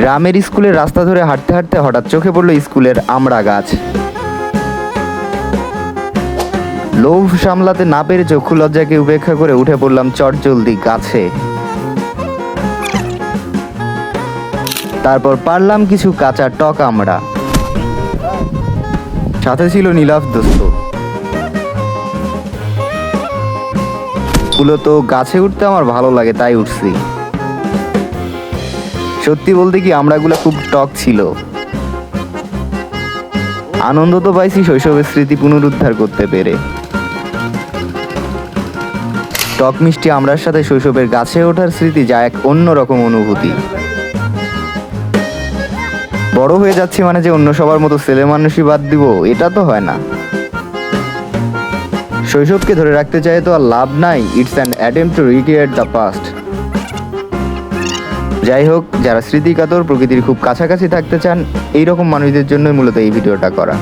গ্রামের স্কুলের রাস্তা ধরে হাঁটতে হাঁটতে হঠাৎ চোখে পড়ল স্কুলের আমড়া গাছ। লোভ সামলাতে না পেরে চক্ষু লজ্জাকে উপেক্ষা করে উঠে পড়লাম চটজলদি গাছে। তারপর পারলাম কিছু কাঁচা টক আমড়া সাথে ছিল নীলাভ দোস্ত মূলত গাছে উঠতে আমার ভালো লাগে, তাই উঠছি। সত্যি বলতে কি আমড়াগুলো খুব টক ছিল। আনন্দ তো পাইছি শৈশবের স্মৃতি পুনরুদ্ধার করতে পেরে। টক মিষ্টি আমড়ার সাথে শৈশবের গাছে ওঠার স্মৃতি যা এক অন্যরকম অনুভূতি। বড় হয়ে যাচ্ছি মানে যে অন্য সবার মতো ছেলে মানুষই বাদ দিব, এটা তো হয় না। শৈশবকে ধরে রাখতে চাই তো আর লাভ নাই, it's an attempt to recreate the past. যাই হোক, যারা স্মৃতিকাতর প্রকৃতির খুব কাছাকাছি থাকতে চান, এইরকম মানুষদের জন্যই মূলত এই ভিডিওটা করা।